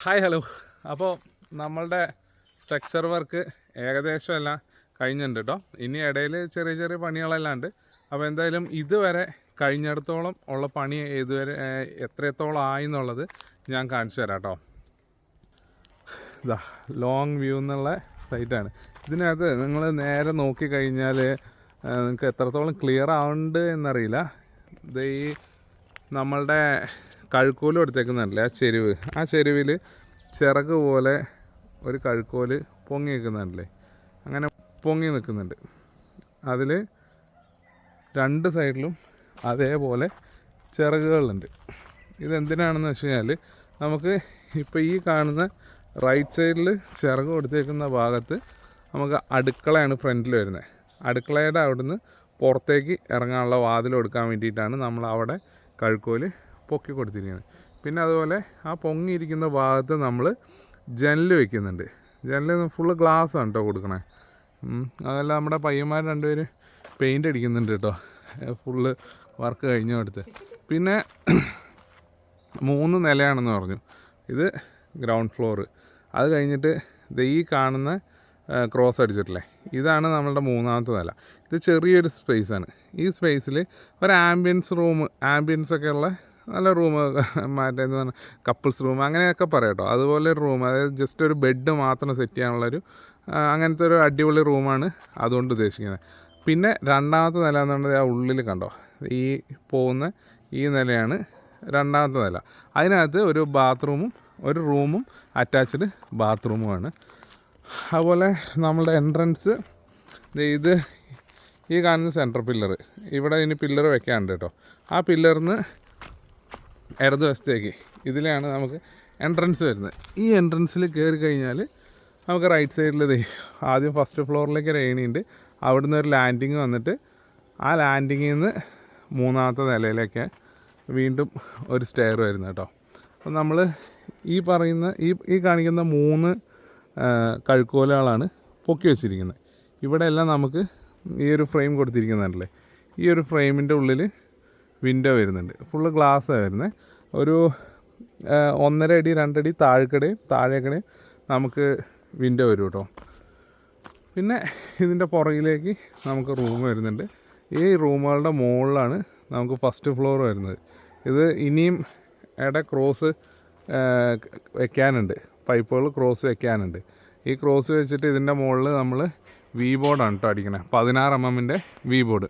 Hi hello. അപ്പോൾ നമ്മളുടെ structure work ഏകദേശം എല്ലാം കഴിഞ്ഞിട്ടുണ്ട് കേട്ടോ ഇനി ഇടയിൽ ചെറിയ ചെറിയ പണികളെല്ലാം ഉണ്ട് അപ്പോൾ എന്തായാലും ഇതുവരെ കഴിഞ്ഞിടത്തോളം ഉള്ള പണി ഇതുവരെ എത്രത്തോളം ആയി എന്നുള്ളത് ഞാൻ കാണിച്ചു തരാം കേട്ടോ ഇതാ ലോങ് വ്യൂ എന്നുള്ള സൈറ്റാണ് ഇതിനകത്ത് നിങ്ങൾ നേരെ നോക്കിക്കഴിഞ്ഞാൽ നിങ്ങൾക്ക് എത്രത്തോളം ക്ലിയർ ആവുന്നുണ്ട് എന്നറിയില്ല. ഇത് ഈ നമ്മളുടെ കഴുക്കോൽ എടുത്തേക്കുന്നുണ്ടല്ലേ ആ ചെരുവ്. ആ ചെരുവിൽ ചിറക് പോലെ ഒരു കഴുക്കോൽ പൊങ്ങി നിൽക്കുന്നുണ്ടല്ലേ അങ്ങനെ പൊങ്ങി നിൽക്കുന്നുണ്ട്. അതിൽ രണ്ട് സൈഡിലും അതേപോലെ ചിറകുകളുണ്ട്. ഇതെന്തിനാണെന്ന് വെച്ച് കഴിഞ്ഞാൽ നമുക്ക് ഇപ്പോൾ ഈ കാണുന്ന റൈറ്റ് സൈഡിൽ ചിറക് കൊടുത്തേക്കുന്ന ഭാഗത്ത് നമുക്ക് അടുക്കളയാണ് ഫ്രണ്ടിൽ വരുന്നത് അടുക്കളയുടെ അവിടുന്ന് പുറത്തേക്ക് ഇറങ്ങാനുള്ള വാതിൽ കൊടുക്കാൻ വേണ്ടിയിട്ടാണ് നമ്മൾ അവിടെ കഴുക്കോൽ പൊക്കി കൊടുത്തിരിക്കുന്നത് പിന്നെ അതുപോലെ ആ പൊങ്ങിയിരിക്കുന്ന ഭാഗത്ത് നമ്മൾ ജനൽ വെക്കുന്നുണ്ട്. ജനൽ ഫുള്ള് ഗ്ലാസ് ആണ് കേട്ടോ കൊടുക്കണേ. അതല്ല നമ്മുടെ പയ്യന്മാർ രണ്ടുപേരും പെയിന്റ് അടിക്കുന്നുണ്ട് കേട്ടോ ഫുള്ള് വർക്ക് കഴിഞ്ഞ അടുത്ത് പിന്നെ മൂന്ന് നിലയാണെന്ന് പറഞ്ഞു. ഇത് ഗ്രൗണ്ട് ഫ്ലോർ അത് കഴിഞ്ഞിട്ട് ഇത് ഈ കാണുന്ന ക്രോസ് അടിച്ചിട്ടില്ലേ? ഇതാണ് നമ്മളുടെ മൂന്നാമത്തെ നില. ഇത് ചെറിയൊരു സ്പേസാണ് ഈ സ്പേസിൽ ഒരു ആംബിയൻസ് റൂം ആംബിയൻസ് ഒക്കെ ഉള്ള നല്ല റൂം മാറ്റേന്ന് പറഞ്ഞാൽ കപ്പിൾസ് റൂം അങ്ങനെയൊക്കെ പറയാം അതുപോലെ ഒരു റൂം അതായത് ജസ്റ്റ് ഒരു ബെഡ് മാത്രം സെറ്റ് ചെയ്യാനുള്ളൊരു അങ്ങനത്തെ ഒരു അടിപൊളി റൂമാണ് അതുകൊണ്ട് ഉദ്ദേശിക്കുന്നത്. പിന്നെ രണ്ടാമത്തെ നില എന്നുള്ളത് ആ ഉള്ളിൽ കണ്ടോ? ഈ പോകുന്ന ഈ നിലയാണ് രണ്ടാമത്തെ നില. അതിനകത്ത് ഒരു ബാത്റൂമും ഒരു റൂമും അറ്റാച്ച്ഡ് ബാത്റൂമുമാണ് അതുപോലെ നമ്മളുടെ എൻട്രൻസ് ഇത് ഈ കാണുന്ന സെന്റർ പില്ലർ ഇവിടെ ഇനി പില്ലർ വെക്കാനുണ്ട് കേട്ടോ. ആ പില്ലറിന് ഇടത് വശത്തേക്ക് ഇതിലാണ് നമുക്ക് എൻട്രൻസ് വരുന്നത്. ഈ എൻട്രൻസിൽ കയറി കഴിഞ്ഞാൽ നമുക്ക് റൈറ്റ് സൈഡിൽ ആദ്യം ഫസ്റ്റ് ഫ്ലോറിലേക്ക് ഒരു ഏണിയുണ്ട് അവിടുന്ന് ഒരു ലാൻഡിങ് വന്നിട്ട് ആ ലാൻഡിങ്ങിൽ നിന്ന് മൂന്നാമത്തെ നിലയിലേക്ക് വീണ്ടും ഒരു സ്റ്റെയർ വരുന്നത് കേട്ടോ അപ്പം നമ്മൾ ഈ പറയുന്ന ഈ ഈ കാണിക്കുന്ന മൂന്ന് കഴുക്കോലുകളാണ് പൊക്കി വെച്ചിരിക്കുന്നത്. ഇവിടെ എല്ലാം നമുക്ക് ഈ ഒരു ഫ്രെയിം കൊടുത്തിരിക്കുന്നതല്ലേ ഈ ഒരു ഫ്രെയിമിന്റെ ഉള്ളിൽ വിൻഡോ വരുന്നുണ്ട്. ഫുള്ള് ഗ്ലാസ്സാണ് വരുന്നത് ഒരു ഒന്നര അടി രണ്ടടി താഴെക്കടയും താഴേക്കടയും നമുക്ക് വിൻഡോ വരും കേട്ടോ. പിന്നെ ഇതിന്റെ പുറകിലേക്ക് നമുക്ക് റൂം വരുന്നുണ്ട്. ഈ റൂമുകളുടെ മുകളിലാണ് നമുക്ക് ഫസ്റ്റ് ഫ്ലോർ വരുന്നത്. ഇത് ഇനിയും ഇട ക്രോസ് വെക്കാനുണ്ട്. പൈപ്പുകൾ ക്രോസ് വെക്കാനുണ്ട്. ഈ ക്രോസ് വെച്ചിട്ട് ഇതിന്റെ മുകളിൽ നമ്മൾ വി ബോർഡാണ് കേട്ടോ അടിക്കണേ. പതിനാറ് എം എമ്മിന്റെ വി ബോർഡ്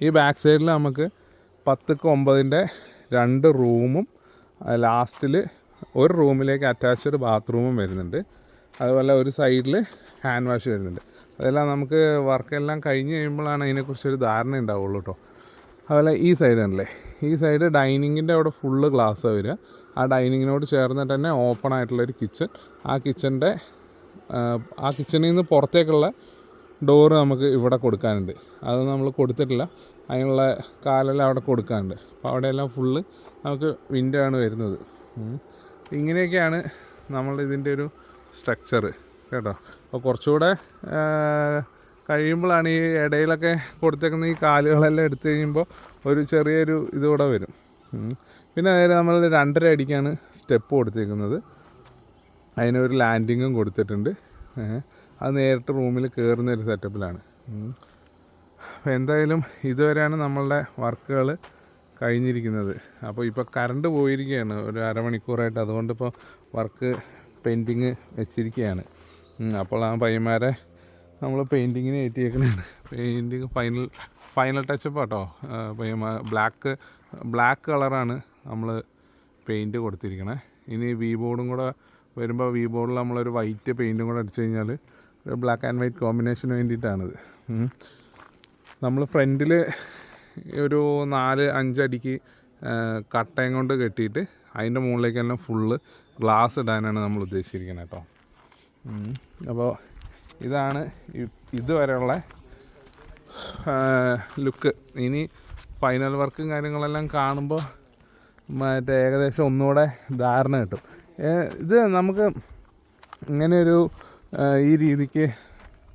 ഈ ബാക്ക് സൈഡിൽ നമുക്ക് പത്തുക്ക് ഒമ്പതിന്റെ രണ്ട് റൂമും ലാസ്റ്റിൽ ഒരു റൂമിലേക്ക് അറ്റാച്ച്ഡ് ബാത്റൂമും വരുന്നുണ്ട്. അതുപോലെ ഒരു സൈഡിൽ ഹാൻഡ് വാഷ് വരുന്നുണ്ട്. അതെല്ലാം നമുക്ക് വർക്കെല്ലാം കഴിഞ്ഞ് കഴിയുമ്പോഴാണ് അതിനെക്കുറിച്ചൊരു ധാരണ ഉണ്ടാവുള്ളൂ കേട്ടോ അതുപോലെ ഈ സൈഡ് ആണല്ലേ? ഈ സൈഡ് ഡൈനിങ്ങിന്റെ അവിടെ ഫുള്ള് ഗ്ലാസ് വരിക. ആ ഡൈനിങ്ങിനോട് ചേർന്നിട്ട് തന്നെ ഓപ്പൺ ആയിട്ടുള്ളൊരു കിച്ചൺ ആ കിച്ചന്റെ ആ കിച്ചണിൽ നിന്ന് പുറത്തേക്കുള്ള ഡോറ് നമുക്ക് ഇവിടെ കൊടുക്കാനുണ്ട്. അത് നമ്മൾ കൊടുത്തിട്ടില്ല. അതിനുള്ള കാലെല്ലാം അവിടെ കൊടുക്കാനുണ്ട്. അപ്പോൾ അവിടെയെല്ലാം ഫുള്ള് നമുക്ക് വിൻഡോ ആണ് വരുന്നത്. ഇങ്ങനെയൊക്കെയാണ് നമ്മൾ ഇതിന്റെ ഒരു സ്ട്രക്ചർ കേട്ടോ. അപ്പോൾ കുറച്ചുകൂടെ കഴിയുമ്പോഴാണ് ഈ ഇടയിലൊക്കെ കൊടുത്തേക്കുന്ന ഈ കാലുകളെല്ലാം എടുത്തു കഴിയുമ്പോൾ ഒരു ചെറിയൊരു ഇതുകൂടെ വരും. പിന്നെ അതായത് നമ്മൾ രണ്ടര അടിക്കാണ് സ്റ്റെപ്പ് കൊടുത്തേക്കുന്നത്. അതിനൊരു ലാൻഡിങ്ങും കൊടുത്തിട്ടുണ്ട്. അത് നേരിട്ട് റൂമിൽ കയറുന്ന ഒരു സെറ്റപ്പിലാണ്. അപ്പോൾ എന്തായാലും ഇതുവരെയാണ് നമ്മളുടെ വർക്കുകൾ കഴിഞ്ഞിരിക്കുന്നത്. അപ്പോൾ ഇപ്പോൾ കറണ്ട് പോയിരിക്കുകയാണ്. ഒരു അരമണിക്കൂറായിട്ട് അതുകൊണ്ട് ഇപ്പോൾ വർക്ക് പെയിന്റിങ് വെച്ചിരിക്കുകയാണ്. അപ്പോൾ ആ പയ്യന്മാരെ നമ്മൾ പെയിന്റിങ്ങിന് ഏറ്റിയേക്കുന്നതാണ് painting final final touch up കേട്ടോ പയ്യന്മാർ ബ്ലാക്ക് ബ്ലാക്ക് കളറാണ് നമ്മൾ പെയിന്റ് കൊടുത്തിരിക്കണേ. ഇനി വി ബോർഡും കൂടെ വരുമ്പോൾ വി ബോർഡിൽ നമ്മളൊരു വൈറ്റ് പെയിന്റും കൂടെ അടിച്ചു കഴിഞ്ഞാൽ ബ്ലാക്ക് ആൻഡ് വൈറ്റ് കോമ്പിനേഷന് വേണ്ടിയിട്ടാണിത്. നമ്മൾ ഫ്രണ്ടിൽ ഒരു നാല് അഞ്ചടിക്ക് കട്ടയും കൊണ്ട് കെട്ടിയിട്ട് അതിന്റെ മുകളിലേക്കെല്ലാം ഫുള്ള് ഗ്ലാസ് ഇടാനാണ് നമ്മൾ ഉദ്ദേശിച്ചിരിക്കുന്നത് കേട്ടോ. അപ്പോൾ ഇതാണ് ഇതുവരെയുള്ള ലുക്ക് ഇനി ഫൈനൽ വർക്കും കാര്യങ്ങളെല്ലാം കാണുമ്പോൾ മറ്റേ ഏകദേശം ഒന്നുകൂടെ ധാരണ കിട്ടും. ഇത് നമുക്ക് ഇങ്ങനെ ഒരു ഈ രീതിക്ക്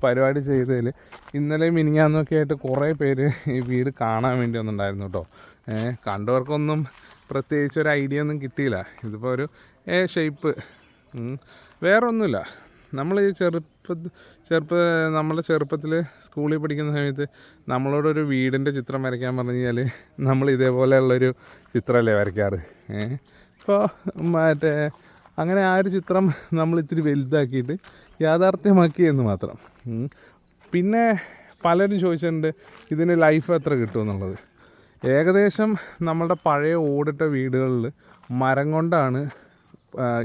പരിപാടി ചെയ്തതിൽ ഇന്നലെ മിനിഞ്ഞാന്നൊക്കെ ആയിട്ട് കുറേ പേര് ഈ വീട് കാണാൻ വേണ്ടി വന്നിട്ടുണ്ടായിരുന്നു കേട്ടോ കണ്ടവർക്കൊന്നും പ്രത്യേകിച്ച് ഒരു ഐഡിയ ഒന്നും കിട്ടിയില്ല. ഇതിപ്പോൾ ഒരു എ ഷേപ്പ് വേറെ ഒന്നുമില്ല നമ്മൾ ഈ ചെറുപ്പ ചെറുപ്പ നമ്മളെ ചെറുപ്പത്തിൽ സ്കൂളിൽ പഠിക്കുന്ന സമയത്ത് നമ്മളോടൊരു വീടിന്റെ ചിത്രം വരയ്ക്കാൻ പറഞ്ഞു കഴിഞ്ഞാൽ നമ്മൾ ഇതേപോലെയുള്ളൊരു ചിത്രമല്ലേ വരയ്ക്കാറ്? ഏഹ് ഇപ്പോൾ മറ്റേ അങ്ങനെ ആ ഒരു ചിത്രം നമ്മൾ ഇത്തിരി വലുതാക്കിയിട്ട് യാഥാർത്ഥ്യമാക്കിയെന്ന് മാത്രം. പിന്നെ പലരും ചോദിച്ചിട്ടുണ്ട് ഇതിന് ലൈഫ് എത്ര കിട്ടുമെന്നുള്ളത് ഏകദേശം നമ്മളുടെ പഴയ ഓടിട്ട വീടുകളിൽ മരം കൊണ്ടാണ്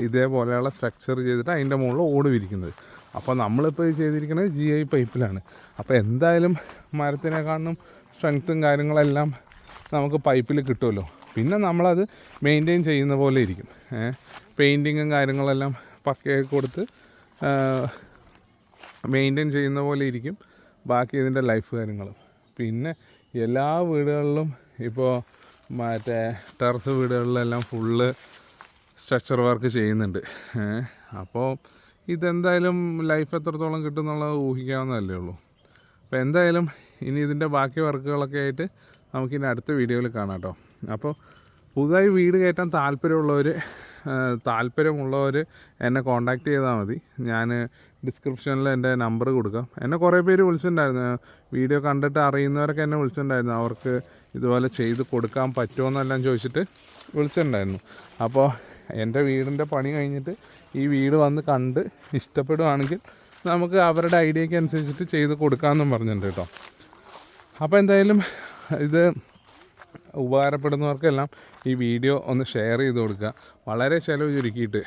ഇതേപോലെയുള്ള സ്ട്രക്ചർ ചെയ്തിട്ട് അതിന്റെ മുകളിൽ ഓട് വിരിക്കുന്നത്. അപ്പോൾ നമ്മളിപ്പോൾ ചെയ്തിരിക്കുന്നത് ജി ഐ പൈപ്പിലാണ് അപ്പോൾ എന്തായാലും മരത്തിനെക്കാളും സ്ട്രെങ്ത്തും കാര്യങ്ങളെല്ലാം നമുക്ക് പൈപ്പിൽ കിട്ടുമല്ലോ. പിന്നെ നമ്മളത് മെയിന്റെയിൻ ചെയ്യുന്ന പോലെ ഇരിക്കും. പെയിന്റിങ്ങും കാര്യങ്ങളെല്ലാം പക്കയൊക്കെ കൊടുത്ത് മെയിന്റെയിൻ ചെയ്യുന്ന പോലെ ഇരിക്കും. ബാക്കി ഇതിന്റെ ലൈഫ് കാര്യങ്ങളും. പിന്നെ എല്ലാ വീടുകളിലും ഇപ്പോൾ മറ്റേ ടെറസ് വീടുകളിലെല്ലാം ഫുള്ള് സ്ട്രക്ചർ വർക്ക് ചെയ്യുന്നുണ്ട്. അപ്പോൾ ഇതെന്തായാലും ലൈഫ് എത്രത്തോളം കിട്ടും എന്നുള്ളത് ഊഹിക്കാവുന്നതല്ലേ ഉള്ളൂ. അപ്പോൾ എന്തായാലും ഇനി ഇതിന്റെ ബാക്കി വർക്കുകളൊക്കെ ആയിട്ട് നമുക്കിനി അടുത്ത വീഡിയോയിൽ കാണാം കേട്ടോ അപ്പോൾ പുതുതായി വീട് കയറ്റാൻ താല്പര്യമുള്ളവർ താല്പര്യമുള്ളവർ എന്നെ കോൺടാക്റ്റ് ചെയ്താൽ മതി. ഞാൻ ഡിസ്ക്രിപ്ഷനിൽ എന്റെ നമ്പർ കൊടുക്കാം. എന്നെ കുറേ പേര് വിളിച്ചിട്ടുണ്ടായിരുന്നു. വീഡിയോ കണ്ടിട്ട് അറിയുന്നവരൊക്കെ എന്നെ വിളിച്ചിട്ടുണ്ടായിരുന്നു. അവർക്ക് ഇതുപോലെ ചെയ്ത് കൊടുക്കാൻ പറ്റുമോ എന്നെല്ലാം ചോദിച്ചിട്ട് വിളിച്ചിട്ടുണ്ടായിരുന്നു. അപ്പോൾ എന്റെ വീടിന്റെ പണി കഴിഞ്ഞിട്ട് ഈ വീട് വന്ന് കണ്ട് ഇഷ്ടപ്പെടുവാണെങ്കിൽ നമുക്ക് അവരുടെ ഐഡിയയ്ക്ക് അനുസരിച്ചിട്ട് ചെയ്ത് കൊടുക്കാമെന്നും പറഞ്ഞിട്ടുണ്ട് കേട്ടോ. അപ്പോൾ എന്തായാലും ഇത് ഉപകാരപ്പെടുന്നവർക്കെല്ലാം ഈ വീഡിയോ ഒന്ന് ഷെയർ ചെയ്ത് കൊടുക്കുക. വളരെ ചിലവ് ചുരുക്കിയിട്ട്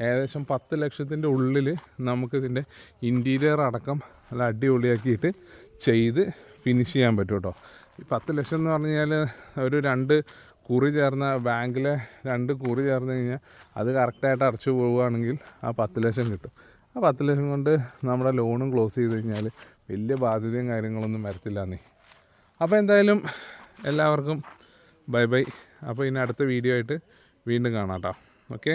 ഏകദേശം പത്ത് ലക്ഷത്തിന്റെ ഉള്ളിൽ നമുക്കിതിന്റെ ഇന്റീരിയർ അടക്കം നല്ല അടിപൊളിയാക്കിയിട്ട് ചെയ്ത് ഫിനിഷ് ചെയ്യാൻ പറ്റും കേട്ടോ. ഈ പത്ത് ലക്ഷം എന്ന് പറഞ്ഞു കഴിഞ്ഞാൽ ഒരു രണ്ട് കുറി ചേർന്ന ബാങ്കിലെ രണ്ട് കുറി ചേർന്ന് കഴിഞ്ഞാൽ അത് കറക്റ്റായിട്ട് അടച്ചു പോവുകയാണെങ്കിൽ ആ പത്ത് ലക്ഷം കിട്ടും. ആ പത്ത് ലക്ഷം കൊണ്ട് നമ്മുടെ ലോണും ക്ലോസ് ചെയ്ത് കഴിഞ്ഞാൽ വലിയ ബാധ്യതയും കാര്യങ്ങളൊന്നും വരത്തില്ല നീ അപ്പോൾ എന്തായാലും എല്ലാവർക്കും ബൈ ബൈ. അപ്പോൾ ഇനി അടുത്ത വീഡിയോ ആയിട്ട് വീണ്ടും കാണാം കേട്ടോ. ഓക്കെ?